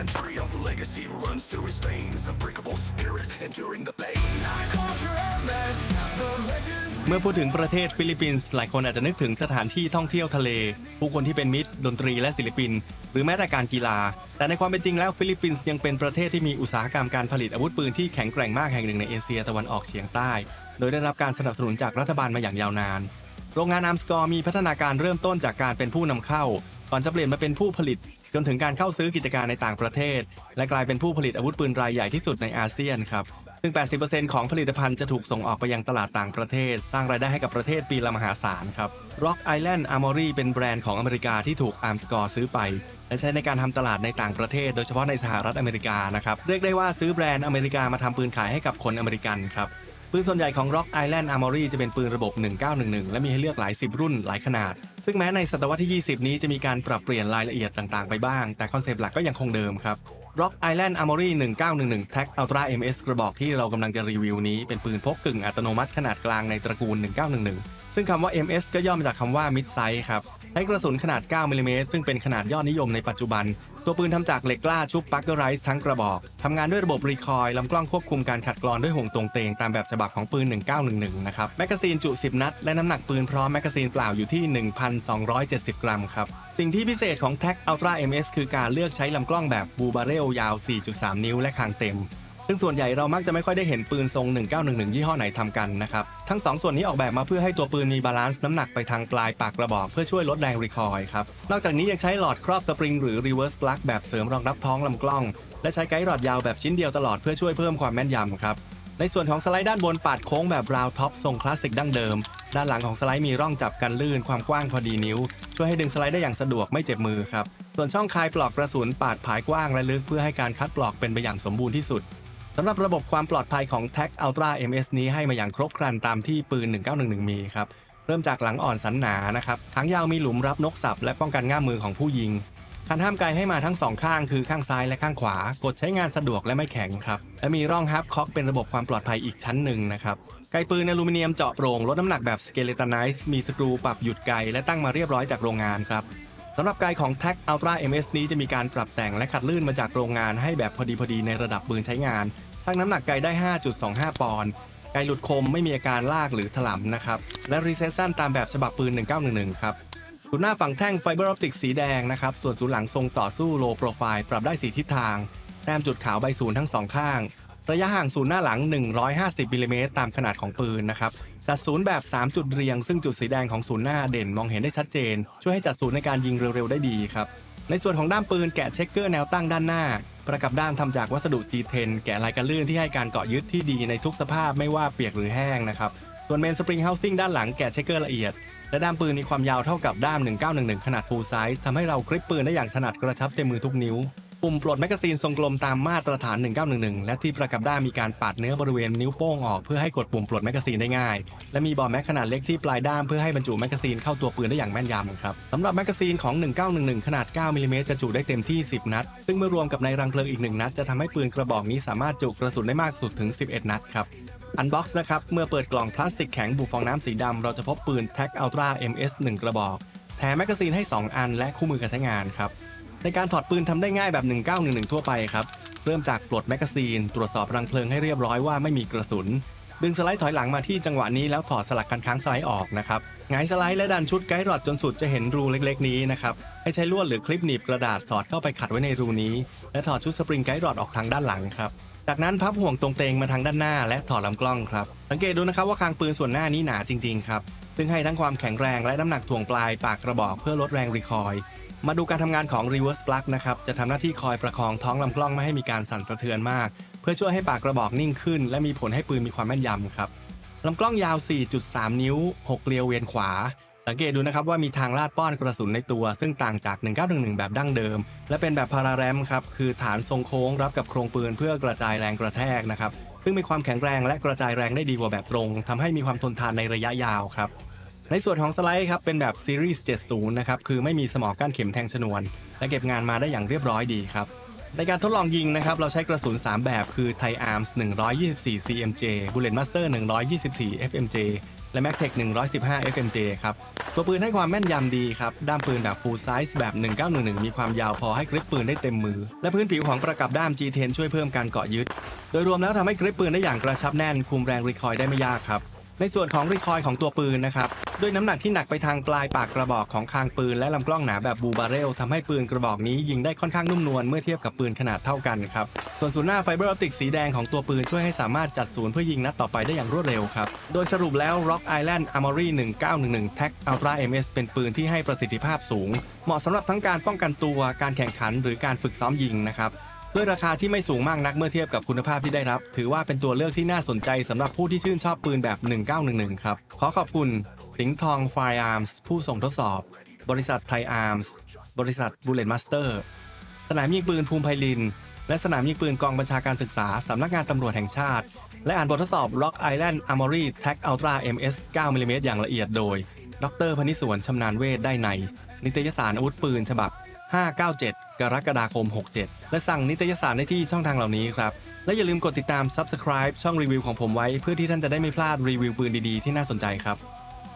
History of legacy runs through his veins. Unbreakable spirit, enduring the pain. I called your MS, the legend. เมื่อพูดถึงประเทศฟิลิปปินส์หลายคนอาจจะนึกถึงสถานที่ท่องเที่ยวทะเล ผู้คนที่เป็นมิตร ดนตรีและศิลปิน หรือแม้แต่การกีฬา แต่ในความเป็นจริงแล้วฟิลิปปินส์ยังเป็นประเทศที่มีอุตสาหกรรมการผลิตอาวุธปืนที่แข็งแกร่งมากแห่งหนึ่งในเอเชียตะวันออกเฉียงใต้ โดยได้รับการสนับสนุนจากรัฐบาลมาอย่างยาวนาน โรงงานอามสกอร์มีพัฒนาการเริ่มต้นจากการเป็นผู้นำเข้าก่อนจะเปลี่ยนมาเป็นผู้ผลิต จนถึงการเข้าซื้อกิจการในต่างประเทศ และกลายเป็นผู้ผลิตอาวุธปืนรายใหญ่ที่สุดในอาเซียนครับซึ่ง 80%ของผลิตภัณฑ์จะถูกส่งออกไปยังตลาดต่างประเทศ สร้างรายได้ให้กับประเทศปีละมหาศาลครับ Rock Island Armory เป็นแบรนด์ของอเมริกาที่ถูก Armscore ซื้อไป และใช้ในการทำตลาดในต่างประเทศ โดยเฉพาะในสหรัฐอเมริกานะครับ เรียกได้ว่าซื้อแบรนด์อเมริกามาทำปืนขายให้กับคนอเมริกันครับ ปืนส่วนใหญ่ของ Rock Island Armory จะเป็นปืนระบบ 1911 และมีให้เลือกหลาย 10 รุ่นหลายขนาด ซึ่งแม้ในศตวรรษที่ 20 นี้จะมีการปรับเปลี่ยนรายละเอียดต่างๆ ไปบ้าง แต่คอนเซปต์หลักก็ยังคงเดิมครับ Rock Island Armory 1911 Tag Ultra MS กระบอกที่เรากำลังจะรีวิวนี้เป็นปืนพกกึ่งอัตโนมัติขนาดกลางในตระกูล 1911 ซึ่งคำว่า MS ก็ย่อมาจากคำว่า Mid Size ครับ ใช้กระสุนขนาด 9 มิลลิเมตรซึ่งเป็นขนาดยอดนิยมในปัจจุบัน ตัวปืนทำจากเหล็กกล้าชุบปักเกอร์ไรส์ทั้งกระบอกทำงานด้วยระบบรีคอยล์ลำกล้องควบคุมการขัดกรอนด้วยห่วงตรงเตงตามแบบฉบับของปืน 1911 นะครับ แมกกาซีนจุ 10 นัด และน้ำหนักปืนพร้อมแมกกาซีนเปล่าอยู่ที่ 1,270 กรัมครับ สิ่งที่พิเศษของ Tag Ultra MS คือการเลือกใช้ลำกล้องแบบบูบาเรลยาว 4.3 นิ้วและคางเต็ม ซึ่งส่วนใหญ่เรามักจะไม่ค่อยได้เห็นปืนทรง 1911 ยี่ห้อไหนทำกันนะครับ ทั้ง 2 ส่วนนี้ออกแบบมาเพื่อให้ตัวปืนมีบาลานซ์น้ำหนักไปทางปลายปากกระบอก เพื่อช่วยลดแรงรีคอยล์ครับ นอกจากนี้ยังใช้หลอดครอบสปริงหรือ reverse plug แบบเสริมรองรับท้องลำกล้อง และใช้ไกด์หลอดยาวแบบชิ้นเดียวตลอดเพื่อช่วยเพิ่มความแม่นยำครับในส่วนของสไลด์ด้านบนปาดโค้งแบบราวท็อปทรงคลาสสิกดั้งเดิม ด้านหลังของสไลด์มีร่องจับกันลื่นความกว้างพอดีนิ้ว ช่วยให้ดึงสไลด์ได้อย่างสะดวกไม่เจ็บมือครับ ส่วนช่องคายปลอกกระสุนปาดผายกว้างและลึกเพื่อให้การคัดปลอกเป็นไปอย่างสมบูรณ์ที่สุด สำหรับระบบความปลอดภัยของ Tag Ultra MS นี้ให้มาอย่างครบครันตามที่ปืน 1911 มีครับ เริ่มจากหลังอ่อนสันหนานะครับหางยาวมีหลุมรับนกสับ และป้องกันง่ามมือของผู้ยิงคันห้ามไกลให้มาทั้งสองข้างคือข้างซ้ายและข้างขวา กดใช้งานสะดวกและไม่แข็งครับ และมีร่องฮับคอกเป็นระบบความปลอดภัยอีกชั้นหนึ่งนะครับ ไกปืนอลูมิเนียมเจาะโปร่งลดน้ำหนักแบบสเกเลตันไนซ์มีสกรูปรับหยุดไกและตั้งมาเรียบร้อยจากโรงงานครับ สำหรับไกของ Tag Ultra MS นี้จะมีการปรับแต่งและขัดลื่นมาจากโรงงานให้แบบพอดีพอดีในระดับปืนใช้งานชั่งน้ำหนักไกได้ 5.25 ปอนด์ไกหลุดคมไม่มีอาการลากหรือถลำนะครับ และรีเซสสั้นตามแบบฉบับปืน 1911 ครับศูนย์หน้าฝั่งแท่งไฟเบอร์ออปติกสีแดงนะครับ ส่วนศูนย์หลังทรงต่อสู้โลโปรไฟล์ปรับได้สีทิศทาง แต้มจุดขาวใบศูนย์ทั้งสองข้าง ระยะห่างศูนย์หน้าหลัง 150มิลลิเมตรตามขนาดของปืนนะครับ จัดศูนย์แบบ 3 จุดเรียง ซึ่งจุดสีแดงของศูนย์หน้าเด่นมองเห็นได้ชัดเจน ช่วยให้จัดศูนย์ในการยิงเร็วๆได้ดีครับ ในส่วนของด้ามปืนแกะเช็คเกอร์แนวตั้งด้านหน้า ประกับด้ามทำจากวัสดุ G10 แกะลายกันลื่นที่ให้การเกาะยึดที่ดีในทุกสภาพไม่ว่าเปียกหรือแห้งนะครับส่วนเมนสปริงเฮาซิ่งด้านหลังแกะเช็คเกอร์ละเอียดและด้ามปืนมีความยาวเท่ากับด้าม 1911 ขนาด full size ทำให้เรากริปปืนได้อย่างถนัดกระชับเต็มมือทุกนิ้ว ปุ่มปลดแมกกาซีนทรงกลมตามมาตรฐาน 1911 และที่ประกับด้ามมีการปาดเนื้อบริเวณนิ้วโป้งออกเพื่อให้กดปุ่มปลดแมกกาซีนได้ง่าย และมีบอลแม็กขนาดเล็กที่ปลายด้ามเพื่อให้บรรจุแมกกาซีนเข้าตัวปืนได้อย่างแม่นยำครับสำหรับแมกกาซีนของ 1911 ขนาด 9มิลลิเมตรจะจุได้เต็มที่ 10 นัด ซึ่งเมื่อรวมกับในรังเพลิงอีก 1 นัด จะทำให้ปืนกระบอกนี้สามารถจุกระสุนได้มากสุดถึง 11 นัดครับอันบ็อกซ์นะครับเมื่อเปิดกล่องพลาสติกแข็งบุฟองน้ำสีดำเราจะพบปืน Tag Ultra MS 1 กระบอกแถมแมกกาซีนให้ 2 อันและคู่มือการใช้งานครับ ในการถอดปืนทำได้ง่ายแบบ 1911 ทั่วไปครับ เริ่มจากปลดแมกกาซีน ตรวจสอบรังเพลิงให้เรียบร้อยว่าไม่มีกระสุน ดึงสไลด์ถอยหลังมาที่จังหวะนี้แล้วถอดสลักกันค้างสไลด์ออกนะครับหงายสไลด์และดันชุดไกด์รอดจนสุดจะเห็นรูเล็กๆนี้นะครับ ให้ใช้ลวดหรือคลิปหนีบกระดาษสอดเข้าไปขัดไว้ในรูนี้ และถอดชุดสปริงไกด์รอดออกทางด้านหลังครับจากนั้นพับห่วงตรงเตงมาทางด้านหน้าและถอดลำกล้องครับ สังเกตดูนะครับว่าคางปืนส่วนหน้านี้หนาจริง ๆ ครับ ซึ่งให้ทั้งความแข็งแรงและน้ำหนักถ่วงปลายปากกระบอกเพื่อลดแรงรีคอย มาดูการทำงานของ reverse plug นะครับ จะทำหน้าที่คอยประคองท้องลำกล้องไม่ให้มีการสั่นสะเทือนมาก เพื่อช่วยให้ปากกระบอกนิ่งขึ้น และมีผลให้ปืนมีความแม่นยำครับลำกล้องยาว 4.3 นิ้ว 6 เกลียวเวียนขวา สังเกตดูนะครับว่ามีทางลาดป้อนกระสุนในตัว ซึ่งต่างจาก 1911 แบบดั้งเดิม และเป็นแบบพาราแรมครับ คือฐานทรงโค้งรับกับโครงปืนเพื่อกระจายแรงกระแทกนะครับ ซึ่งมีความแข็งแรงและกระจายแรงได้ดีกว่าแบบตรงทำให้มีความทนทานในระยะยาวครับ ในส่วนของสไลด์ครับเป็นแบบซีรีส์70 นะครับ คือไม่มีสมอก้านเข็มแทงชนวน และเก็บงานมาได้อย่างเรียบร้อยดีครับ ในการทดลองยิงนะครับ เราใช้กระสุน 3 แบบคือ Thai Arms 124 CMJ Bullet Master 124 FMJ และ Magtech 115 FMJ ครับ ตัวปืนให้ความแม่นยำดีครับ ด้ามปืนแบบ full size แบบ 1911 มีความยาวพอให้กริปปืนได้เต็มมือ และพื้นผิวของประกับด้าม G10 ช่วยเพิ่มการเกาะยึด โดยรวมแล้วทำให้กริปปืนได้อย่างกระชับแน่น คุมแรงรีคอยล์ได้ไม่ยากครับ ในส่วนของรีคอยของตัวปืนนะครับ ด้วยน้ำหนักที่หนักไปทางปลายปากกระบอกของคางปืน และลำกล้องหนาแบบบูบาเรลทำให้ปืนกระบอกนี้ยิงได้ค่อนข้างนุ่มนวลเมื่อเทียบกับปืนขนาดเท่ากันครับ ส่วนศูนย์หน้าไฟเบอร์ออปติกสีแดงของตัวปืนช่วยให้สามารถจัดศูนย์เพื่อยิงนัดต่อไปได้อย่างรวดเร็วครับ โดยสรุปแล้ว Rock Island Armory 1911 Tag Ultra MS เป็นปืนที่ให้ประสิทธิภาพสูง เหมาะสำหรับทั้งการป้องกันตัว การแข่งขัน หรือการฝึกซ้อมยิงนะครับ ด้วยราคาที่ไม่สูงมากนักเมื่อเทียบกับคุณภาพที่ได้รับ ถือว่าเป็นตัวเลือกที่น่าสนใจสำหรับผู้ที่ชื่นชอบปืนแบบ 1911 ครับ ขอขอบคุณสิงห์ทองไฟอาร์มส์ผู้ส่งทดสอบ บริษัทไทยอาร์มส์บริษัทบูเลตมาสเตอร์สนามยิงปืนภูมิไพลิน และสนามยิงปืนกองบัญชาการศึกษาสำนักงานตำรวจแห่งชาติ และอ่านบททดสอบ Rock Island Armory Tag Ultra MS 9 mm อย่างละเอียดโดย ดรพนิสวนชำนาญเวทได้ใน นิตยสารอาวุธปืนฉบับ 597 กรกฎาคม 67 และสั่งนิตยสารได้ที่ช่องทางเหล่านี้ครับ และอย่าลืมกดติดตาม Subscribe ช่องรีวิวของผมไว้ เพื่อที่ท่านจะได้ไม่พลาดรีวิวปืนดีๆ ที่น่าสนใจครับ